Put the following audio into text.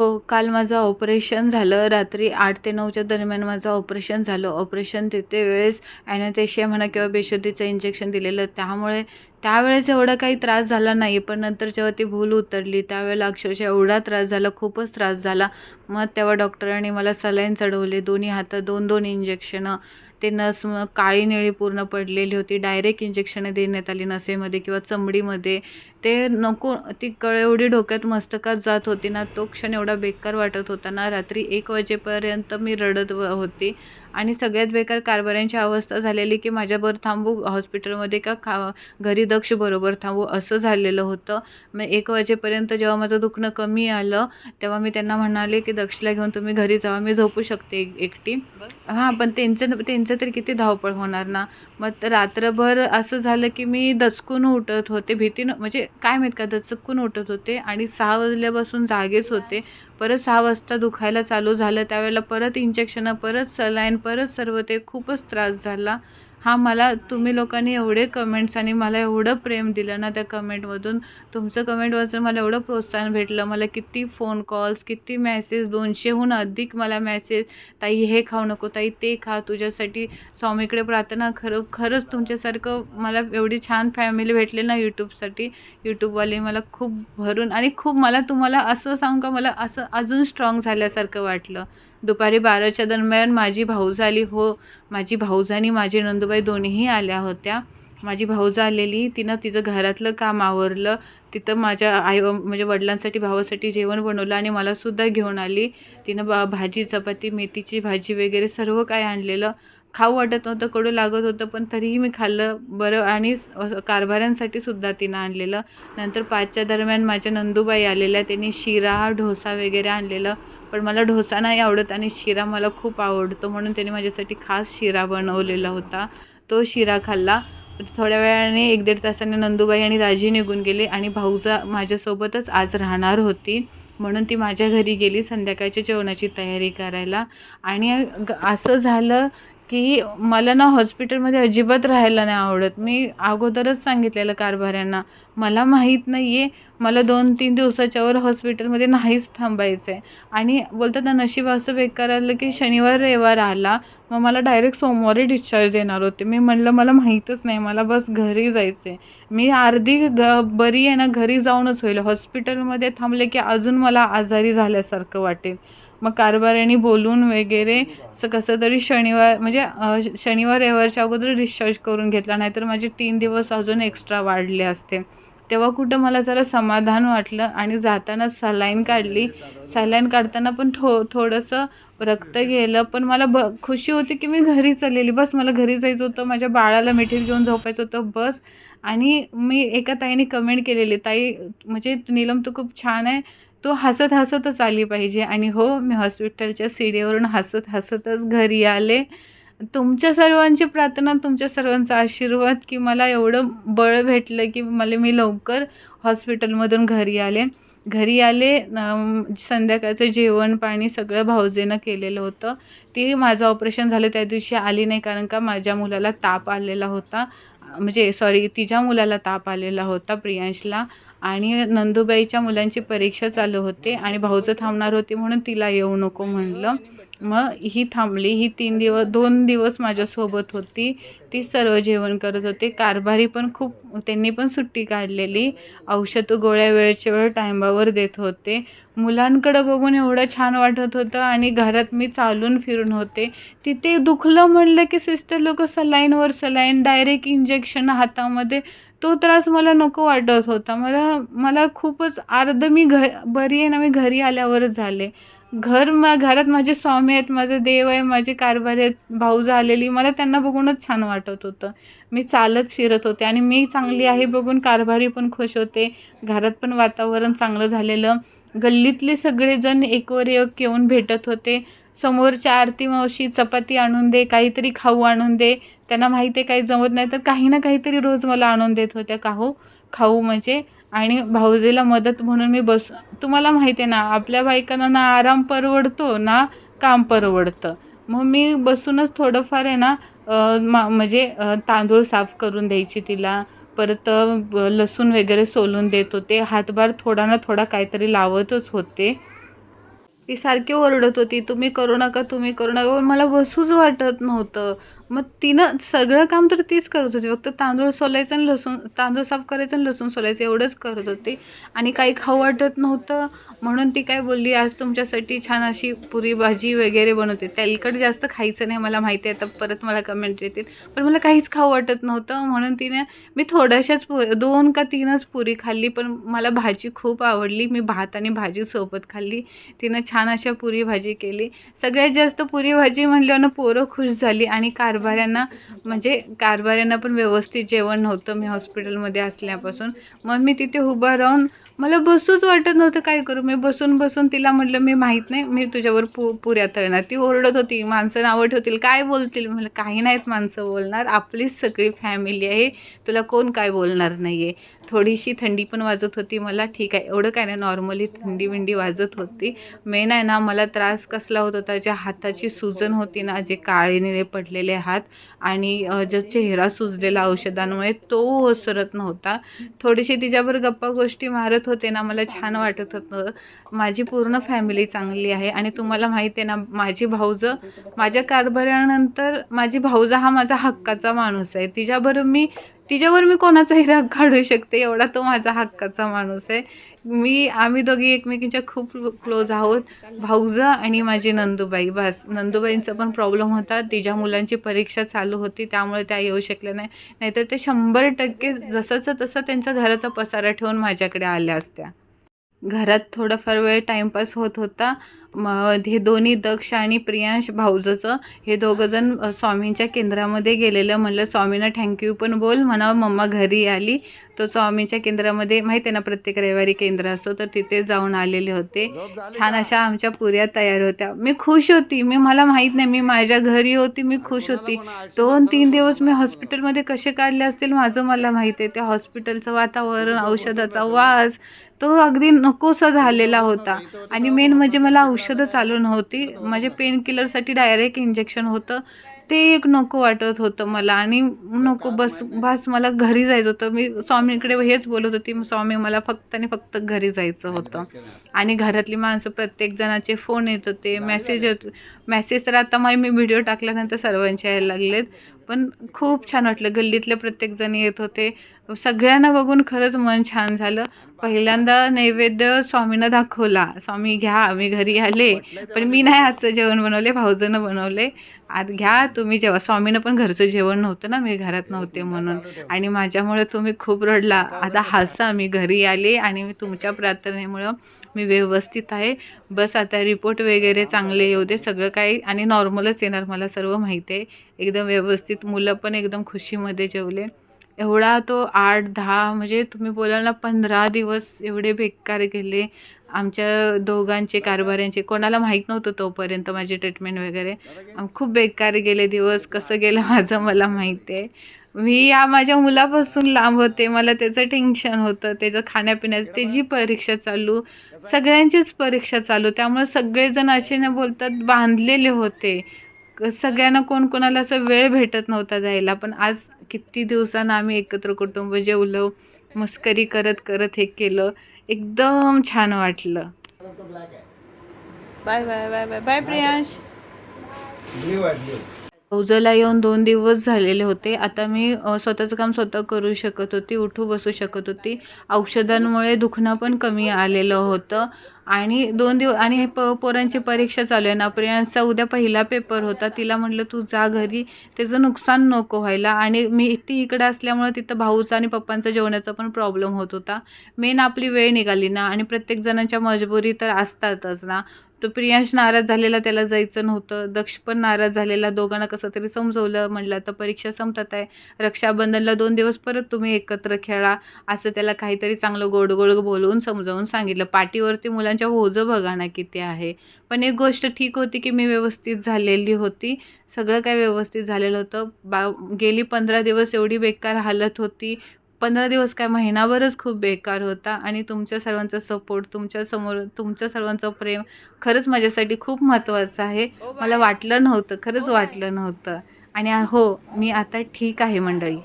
हो काल माझं ऑपरेशन झालं. रात्री आठ ते नऊच्या दरम्यान माझं ऑपरेशन झालं. ऑपरेशन तिथे वेळेस ॲनेस्थेशिया म्हणा किंवा बेशुद्धीचं इंजेक्शन दिलेलं. त्यामुळे त्यावेळेस एवढा काही त्रास झाला नाही पण नंतर जेव्हा ती भूल उतरली त्यावेळेला अक्षरशः एवढा त्रास झाला खूपच त्रास झाला. मग तेव्हा डॉक्टरांनी मला सलाईन चढवले दोन्ही हातात दोन दोन इंजेक्शनं ते नस मग काळी निळी पूर्ण पडलेली होती डायरेक्ट इंजेक्शनं देण्यात आली नसेमध्ये किंवा चमडीमध्ये. ते नको ती कळ एवढी डोक्यात मस्तकात जात होती ना तो क्षण एवढा बेकार वाटत होता ना रात्री एक वाजेपर्यंत मी रडत व होती. आणि सगळ्यात बेकार कारभाऱ्यांची अवस्था झालेली की माझ्याबरोबर थांबू हॉस्पिटलमध्ये का खा घरी दक्ष बरोबर थांबू असं झालेलं होतं. मग एक वाजेपर्यंत जेव्हा माझं दुखणं कमी आलं तेव्हा मी त्यांना म्हणाले की दक्षला घेऊन तुम्ही घरी जावा मी झोपू शकते एक एकटी. हां पण त्यांचं त्यांचं तरी किती धावपळ होणार ना? मग रात्रभर असं झालं की मी दचकून उठत होते भीतीनं म्हणजे काय माहीत का दचकून उठत होते आणि सहा वाजल्यापासून जागेच होते. परत सहा वाजता दुखायला चालू झालं त्यावेळेला परत इंजेक्शनं परत सलाईन परत सर्व ते खूपच त्रास झाला. हा मला तुम्ही लोकांनी एवढे कमेंट्स आणि मला एवढं प्रेम दिलं ना त्या कमेंटमधून तुमचं कमेंट वाचून मला एवढं प्रोत्साहन भेटलं. मला किती फोन कॉल्स किती मॅसेज दोनशेहून अधिक मला मॅसेज ताई हे खाऊ नको ताई ते खा तुझ्यासाठी स्वामीकडे प्रार्थना खरं खरंच तुमच्यासारखं मला एवढी छान फॅमिली भेटली ना यूट्यूबसाठी यूट्यूबवाले मला खूप भरून आणि खूप मला तुम्हाला असं सांगू का मला असं अजून स्ट्रॉंग झाल्यासारखं वाटलं. दुपारी बाराच्या दरम्यान माझी भाऊजाली हो माझी भाऊज आणि माझी नंदुबाई दोन्हीही आल्या होत्या. माझी भाऊज आलेली तिनं तिचं घरातलं काम आवरलं तिथं माझ्या आई म्हणजे वडिलांसाठी भावासाठी जेवण बनवलं आणि मलासुद्धा घेऊन आली. तिनं बा भाजी चपाती मेथीची भाजी वगैरे सर्व काय आणलेलं. खाऊ वाटत नव्हतं कडू लागत होतं पण तरीही मी खाल्लं बरं आणि कारभाऱ्यांसाठी सुद्धा तिनं आणलेलं. नंतर पाचच्या दरम्यान माझ्या नंदूबाई आलेल्या त्यांनी शिरा डोसा वगैरे आणलेलं. पण मला डोसा नाही आवडत आणि शिरा मला खूप आवडतो. म्हणून त्याने माझ्यासाठी खास शिरा बनवलेला होता. तो शिरा खाल्ला. थोड्या वेळाने एक दीड तासाने नंदूबाई आणि राजी निघून गेले आणि भाऊजा माझ्यासोबतच आज राहणार होती. म्हणून ती माझ्या घरी गेली संध्याकाळच्या जेवणाची तयारी करायला. आणि ग- असं झालं की मला ना हॉस्पिटलमध्ये अजिबात राहायला नाही आवडत. मी अगोदरच सांगितलेलं कारभाऱ्यांना मला माहीत नाही आहे मला दोन तीन दिवसाच्यावर हॉस्पिटलमध्ये नाहीच थांबायचं आहे आणि बोलतात ना नशीब असं बेकार आलं की शनिवार रविवार आला मग मला डायरेक्ट सोमवारी डिस्चार्ज देणार होते. मी म्हणलं मला माहीतच नाही मला बस घरी जायचं आहे मी अर्धी ग बरी आहे ना घरी जाऊनच होईल. हॉस्पिटलमध्ये थांबले की अजून मला आजारी झाल्यासारखं वाटेल. मग कारभाऱ्यांनी बोलून वगैरे असं कसं तरी शनिवार म्हणजे शनिवार रविवारच्या अगोदर डिस्चार्ज करून घेतला. नाहीतर माझे तीन दिवस अजून एक्स्ट्रा वाढले असते. तेव्हा कुठं मला जरा समाधान वाटलं आणि जाताना सलाईन काढली. सलाईन काढताना पण थो थोडंसं रक्त गेलं. पण मला ब खुशी होती की मी घरी चाललेली. बस मला घरी जायचं होतं. माझ्या बाळाला मिठीत घेऊन झोपायचं होतं. बस. आणि मी एका ताईने कमेंट केलेली. ताई म्हणजे नीलम तू खूप छान आहे. तो हसत हसतच आली पाहिजे. आणि हो मी हॉस्पिटलच्या सीडीवरून हसत हसतच घरी आले. तुमच्या सर्वांची प्रार्थना तुमच्या सर्वांचा आशीर्वाद की मला एवढं बळ भेटलं की मला मी लवकर हॉस्पिटलमधून घरी आले. घरी आले संध्याकाळचं जेवण पाणी सगळं भाऊजेनं केलेलं होतं. ती माझं ऑपरेशन झालं त्या दिवशी आली नाही कारण का माझ्या मुलाला ताप आलेला होता. म्हणजे सॉरी तिच्या मुलाला ताप आलेला होता प्रियांशला. आणि नंदुबाईच्या मुलांची परीक्षा चालू होते आणि भाऊचं थांबणार होती म्हणून तिला येऊ नको म्हणलं. मग ही थांबली ही तीन दिवस दोन दिवस माझ्यासोबत होती. ती सर्व जेवण करत होते. कारभारी पण खूप त्यांनी पण सुट्टी काढलेली. औषध गोळ्या वेळच्या वेळ टायमावर देत होते. मुलांकडं बघून एवढं छान वाटत होतं आणि घरात मी चालून फिरून होते. तिथे दुखलं म्हणलं की सिस्टर लोक सलाईनवर सलाईन डायरेक्ट इंजेक्शन हातामध्ये. तो त्रास मला नको वाटत होता. मला मला खूपच अर्ध मी घ बरी आहे ना मी घरी आल्यावरच झाले. घर मा घरात माझे स्वामी आहेत माझे देव आहे माझे कारभारी आहेत भाऊ झालेली. मला त्यांना बघूनच छान वाटत होतं. मी चालत फिरत होते आणि मी चांगली आहे बघून कारभारी पण खुश होते. घरात पण वातावरण चांगलं झालेलं. गल्लीतले सगळेजण एकवर एक येऊन भेटत होते. समोरच्या आरती मावशी चपाती आणून दे काहीतरी खाऊ आणून दे. त्यांना माहिती आहे काही जमत नाही तर काही ना काहीतरी रोज मला आणून देत होत्या. काहू हो? खाऊ म्हणजे. आणि भाऊजीला मदत म्हणून मी बस. तुम्हाला माहिती आहे ना आपल्या बायकांना ना आराम परवडतो ना काम परवडतं. मग मी बसूनच थोडंफार आहे ना मा म्हणजे तांदूळ साफ करून द्यायची तिला. परत लसूण वगैरे सोलून देत होते. हातभार थोडा ना थोडा काहीतरी लावतच होते. ती सारखी ओरडत होती तुम्ही करू नका तुम्ही करू नका. पण मला बसूच वाटत नव्हतं. मग तिनं सगळं काम तर तीच करत होती. फक्त तांदूळ सोलायचं आणि लसूण तांदूळ साफ करायचं आणि लसूण सोलायचं एवढंच करत होती. आणि काही खाऊ वाटत नव्हतं. म्हणून ती काय बोलली आज तुमच्यासाठी छान अशी पुरी भाजी वगैरे बनवते. तेलकट जास्त खायचं नाही मला माहिती आहे. आता परत मला कमेंट येतील. पण मला काहीच खाऊ वाटत नव्हतं. म्हणून तिने मी थोड्याशाच पु दोन का तीनच पुरी खाल्ली पण मला भाजी खूप आवडली. मी भात आणि भाजी सोबत खाल्ली. तिनं छान अशा पुरी भाजी केली. सगळ्यात जास्त पुरी भाजी म्हणल्यानं पोरं खुश झाली आणि कार कारभाऱ्यांना म्हणजे कारभाऱ्यांना पण व्यवस्थित जेवण नव्हतं मी हॉस्पिटलमध्ये असल्यापासून. मग मी तिथे उभं राहून मला बसूच वाटत नव्हतं काय करू. मी बसून बसून तिला म्हटलं मी माहीत नाही मी तुझ्यावर पु पुऱ्या तळणार. ती ओरडत होती. माणसं नावं ठेवतील. काय बोलतील? म्हटलं काही नाहीत माणसं बोलणार. आपलीच सगळी फॅमिली आहे. तुला कोण काय बोलणार नाही आहे थोडीशी थंडी पण वाजत होती मला. ठीक आहे. एवढं काय नाही. नॉर्मली थंडी विंडी वाजत होती. मेन आहे ना मला त्रास कसला होत होता. ज्या हाताची सुजन होती ना जे काळे निळे पडलेले हात आणि जो चेहरा सुजलेला औषधांमुळे तो ओसरत नव्हता. थोडीशी तिच्याबरोबर गप्पा गोष्टी मारत होते ना मला छान वाटत होतं. माझी पूर्ण फॅमिली चांगली आहे आणि तुम्हाला माहिती आहे ना माझी भाऊजं माझ्या कारभारानंतर माझी भाऊजा हा माझा हक्काचा माणूस आहे. तिच्याबरोबर मी तिच्यावर मी कोणाचाही राग काढू शकते एवढा तो माझा हक्काचा माणूस आहे. मी आम्ही दोघी एकमेकींच्या खूप क्लोज आहोत. भाऊजा आणि माझी नंदूबाई. बस नंदूबाईंचा पण प्रॉब्लेम होता. तिच्या मुलांची परीक्षा चालू होती त्यामुळे त्या येऊ शकल्या नाही. नाहीतर ते शंभर टक्के जसंचं तसं त्यांचा घराचा पसारा ठेवून माझ्याकडे आल्या असत्या. घरात थोडाफार वेळ टाईमपास होत होता. मग हे दोन्ही दक्ष आणि प्रियांश भाऊजचं हे दोघंजण स्वामींच्या केंद्रामध्ये गेलेलं. म्हणलं स्वामींना थँक्यू पण बोल म्हणा मम्मा घरी आली. तर स्वामींच्या केंद्रामध्ये माहिती आहे ना प्रत्येक रविवारी केंद्र असतो तर तिथे जाऊन आलेले होते. छान अशा आमच्या पुऱ्या तयार होत्या. मी खुश होती. मी मला माहीत नाही मी माझ्या घरी होती मी खुश होती. दोन तीन दिवस मी हॉस्पिटलमध्ये कसे काढले असतील माझं मला माहिती आहे. त्या हॉस्पिटलचं वातावरण औषधाचा वास तो अगदी नकोसा झालेला होता. आणि मेन म्हणजे मला औषधं औषधं चालू नव्हती म्हणजे पेन किलरसाठी डायरेक्ट इंजेक्शन होतं. ते एक नको वाटत होतं मला. आणि नको बस बस मला घरी जायचं होतं. मी स्वामीकडे हेच बोलत होती. स्वामी मला फक्त आणि फक्त घरी जायचं होतं. आणि घरातली माणसं प्रत्येक जणाचे फोन येत होते. मेसेज येत मेसेज तर आता मग मी व्हिडिओ टाकल्यानंतर सर्वांचे यायला लागलेत. पण खूप छान वाटलं. गल्लीतले प्रत्येकजण येत होते. सगळ्यांना बघून खरंच मन छान झालं. पहिल्यांदा नैवेद्य स्वामींना दाखवला. स्वामी घ्या. मी घरी आले. पण मी नाही आजचं जेवण बनवले. भाऊजनं बनवले. आज घ्या. तुम्ही जेव्हा स्वामीनं पण घरचं जेवण नव्हतं ना. मी घरात नव्हते म्हणून. आणि माझ्यामुळे तुम्ही खूप रडला. आता हसा. मी घरी आले आणि मी तुमच्या प्रार्थनेमुळं मी व्यवस्थित आहे. बस आता रिपोर्ट वगैरे चांगले येऊ दे सगळं काही आणि नॉर्मलच येणार मला सर्व माहिती आहे. एकदम व्यवस्थित. मुलं पण एकदम खुशीमध्ये जेवले. एवढा तो आठ दहा म्हणजे तुम्ही बोलाल ना पंधरा दिवस एवढे बेकार गेले. आमच्या दोघांचे कारभाऱ्यांचे कोणाला माहीत नव्हतं तोपर्यंत माझी ट्रीटमेंट वगैरे. खूप बेकार गेले दिवस कसं गेलं माझं मला माहिती आहे. मी या माझ्या मुलापासून लांब होते मला त्याचं टेन्शन होतं त्याचं खाण्यापिण्याचं त्याची परीक्षा चालू सगळ्यांचीच परीक्षा चालू त्यामुळे सगळेजण असे न बोलतात बांधलेले होते. सगळ्यांना कोण कोणाला असं वेळ भेटत नव्हता जायला पण आज किती दिवसानं आम्ही एकत्र कुटुंब जेवलो मस्करी करत करत हे केलं. एकदम छान वाटलं. Bye bye bye bye bye Priyansh. फौजला येऊन दोन दिवस झालेले होते. आता मी स्वतःचं काम स्वतः करू शकत होती उठू बसू शकत होती. औषधांमुळे दुखणं पण कमी आलेलं होतं. आणि दोन दिवस आणि हे प पोरांची परीक्षा चालू आहे ना प्रियांचा उद्या पहिला पेपर होता. तिला म्हटलं तू जा घरी त्याचं नुकसान नको व्हायला. आणि मी ती इकडं असल्यामुळे तिथं भाऊचा आणि पप्पांचा जेवणाचा पण प्रॉब्लेम होत होता. मेन आपली वेळ निघाली ना आणि प्रत्येक जणांच्या मजबुरी तर असतातच ना. तो प्रियांश नाराज झालेला त्याला जायचं नव्हतं. दक्ष पण नाराज झालेला. दोघांना कसं तरी समजवलं. म्हटलं आता परीक्षा संपतात आहे. रक्षाबंधनला दोन दिवस परत तुम्ही एकत्र खेळा. असं त्याला काहीतरी चांगलं गोड गोड बोलवून समजावून सांगितलं. पाठीवरती मुलांच्या ओझं बघा ना किती आहे. पण एक गोष्ट ठीक होती की मी व्यवस्थित झालेली होती. सगळं काय व्यवस्थित झालेलं होतं. बा गेली पंधरा दिवस एवढी बेकार हालत होती. पंधरा दिवस काय महिनाभरच खूप बेकार होता आणि तुमच्या सर्वांचा सपोर्ट तुमच्यासमोर तुमच्या सर्वांचं प्रेम खरंच माझ्यासाठी खूप महत्त्वाचं आहे. मला वाटलं नव्हतं खरंच वाटलं नव्हतं. आणि हो मी आता ठीक आहे मंडळी.